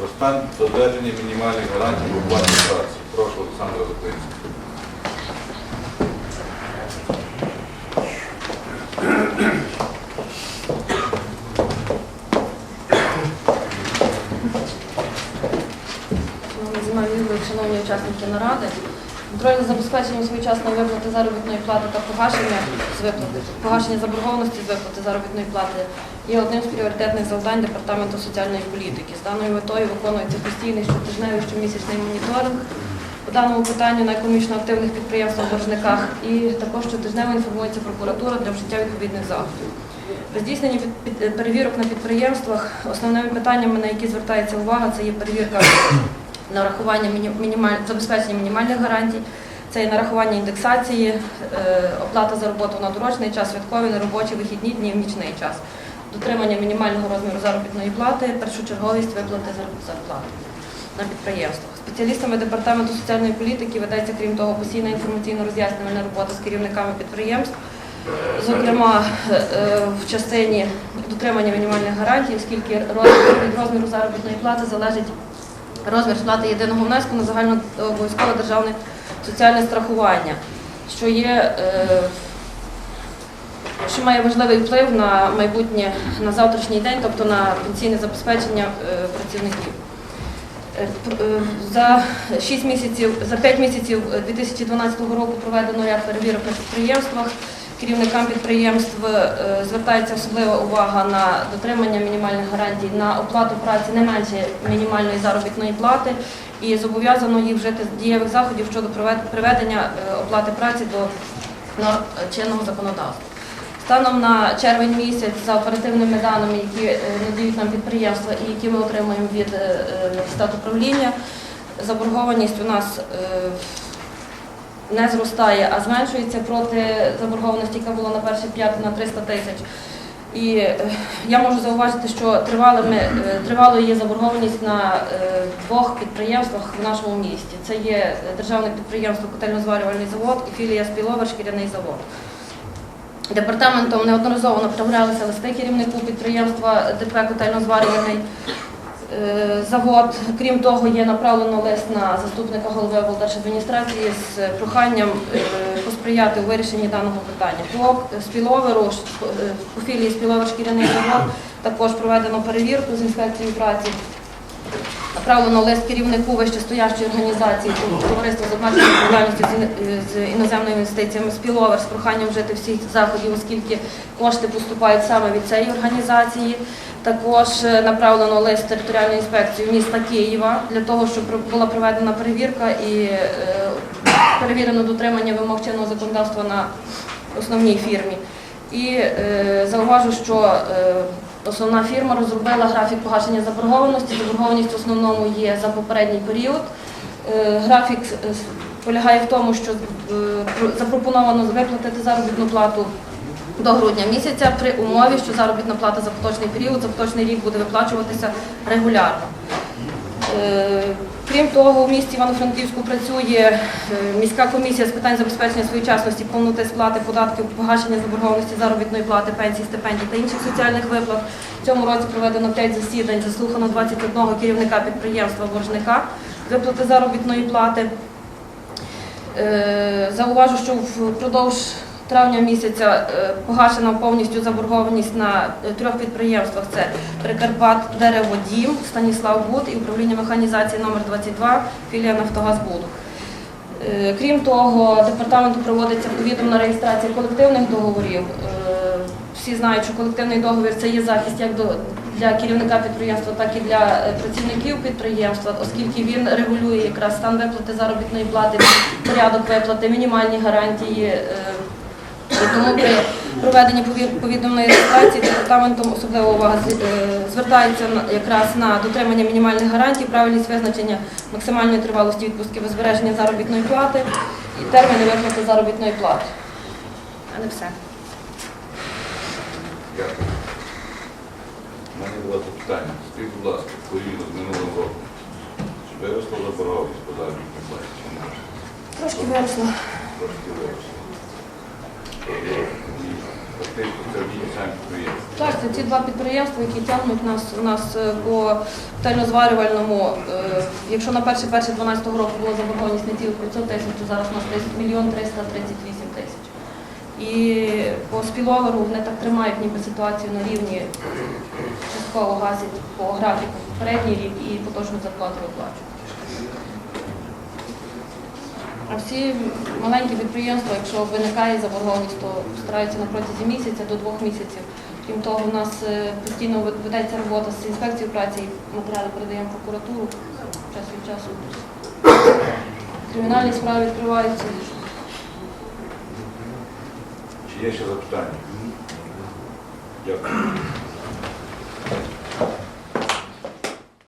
Про стан додержання мінімальних гарантій оплаті праці. Прошу, Олександра Запинська. Шановні учасники наради, контроль за забезпеченням своєчасної виплати заробітної плати та погашення погашення заборгованості з виплати заробітної плати є одним з пріоритетних завдань Департаменту соціальної політики. З даною метою виконується постійний щотижневий щомісячний моніторинг по даному питанню на економічно активних підприємствах боржниках і також щотижнево інформується прокуратура для вжиття відповідних заходів. При здійсненні перевірок на підприємствах основними питаннями, на які звертається увага, це є перевірка нарахування мінімаль- забезпечення мінімальних гарантій, це і нарахування індексації, е, оплата за роботу на дорочний час, святкові, неробочі, вихідні дні, нічний час, дотримання мінімального розміру заробітної плати, першочерговість виплати зарплати на підприємствах. Спеціалістами департаменту соціальної політики ведеться, крім того, постійна інформаційно-роз'яснювальна робота з керівниками підприємств. Зокрема, е, е, в частині дотримання мінімальних гарантій, оскільки від розміру заробітної плати залежить розмір сплати єдиного внеску на загальнообов'язкове державне соціальне страхування, що є е, що має важливий вплив на майбутнє на завтрашній день, тобто на пенсійне забезпечення е, працівників. Е, За 6 місяців, за 5 місяців е, 2012 року проведено ряд перевірок на підприємствах. Керівникам підприємств е, звертається особлива увага на дотримання мінімальних гарантій на оплату праці не менше мінімальної заробітної плати і зобов'язано їх вжити дієвих заходів щодо приведення е, оплати праці до чинного законодавства. Станом на червень місяць за оперативними даними, які е, надають нам підприємства і які ми отримуємо від статуправління, заборгованість у нас е, не зростає, а зменшується проти заборгованості, яка була на перші п'яти на 300 тисяч. І е, я можу зауважити, що е, тривалою є заборгованість на е, двох підприємствах в нашому місті. Це є державне підприємство Котельно-зварювальний завод і філія Спіловер шкіряний завод. Департаментом неодноразово направлялися листи керівнику підприємства ДП Котельно-зварювальний завод. Крім того, є направлено лист на заступника голови облдержадміністрації з проханням е, посприяти у вирішенні даного питання. По спіловеру, е, по філії спіловер шкіряний завод також проведено перевірку з інспекцією праці. Направлено лист керівнику вищестоящої організації товариства з обмеженою відповідальністю з іноземними інвестиціями спіловер з проханням вжити всіх заходів, оскільки кошти поступають саме від цієї організації. Також е, направлено лист територіальної інспекції міста Києва для того, щоб була проведена перевірка і е, перевірено дотримання вимог чинного законодавства на основній фірмі. І е, зауважу, що основна фірма розробила графік погашення заборгованості. Заборгованість в основному є за попередній період. Е, графік е, полягає в тому, що е, запропоновано виплатити заробітну плату до грудня місяця при умові, що заробітна плата за поточний період, за поточний рік буде виплачуватися регулярно. Крім того, в місті Івано-Франківську працює е, міська комісія з питань забезпечення своєчасності, повноти сплати податків, погашення заборгованості заробітної плати, пенсій, стипендій та інших соціальних виплат. В цьому році проведено 5 засідань, заслухано 21 керівника підприємства боржника виплати заробітної плати. Е, Зауважу, що впродовж травня місяця е, погашена повністю заборгованість на е, трьох підприємствах. Це Прикарпат Дереводім, Станіслав Буд і управління механізації номер 22 філія Нафтогазбуду. Е, Крім того, департаменту проводиться повідомна реєстрація колективних договорів. Всі знають, що колективний договір це є захист як для керівника підприємства, так і для працівників підприємства, оскільки він регулює якраз стан виплати заробітної плати, порядок виплати, мінімальні гарантії. Е, Тому при проведенні повідомної реєстрації департаментом особлива увага е, звертається якраз на дотримання мінімальних гарантій, правильність визначення максимальної тривалості відпустки без збереження заробітної плати і терміни виплати заробітної плати. А не все. Дякую. У мене два запитання. Скажіть, будь ласка, порівняно з минулим роком. Чи виросла заборгованість по заробітній платі? Трошки виросло. Трошки ті. Так, це ці два підприємства, які тягнуть нас у нас е, по тельнозварювальному. е, Якщо на перший перший 12 року була заборгованість не тільки 500 тисяч, то зараз у нас 10 мільйон 338 тисяч. І по спіловеру вони так тримають ніби ситуацію на рівні частково гасять по графіку попередній рік і поточну зарплату виплачують. А всі маленькі підприємства, якщо виникає заборгованість, то стараються на протязі місяця до двох місяців. Крім того, у нас е, постійно ведеться робота з інспекцією праці, матеріали передаємо в прокуратуру час від часу. Кримінальні справи відкриваються. Чи є ще запитання? Дякую.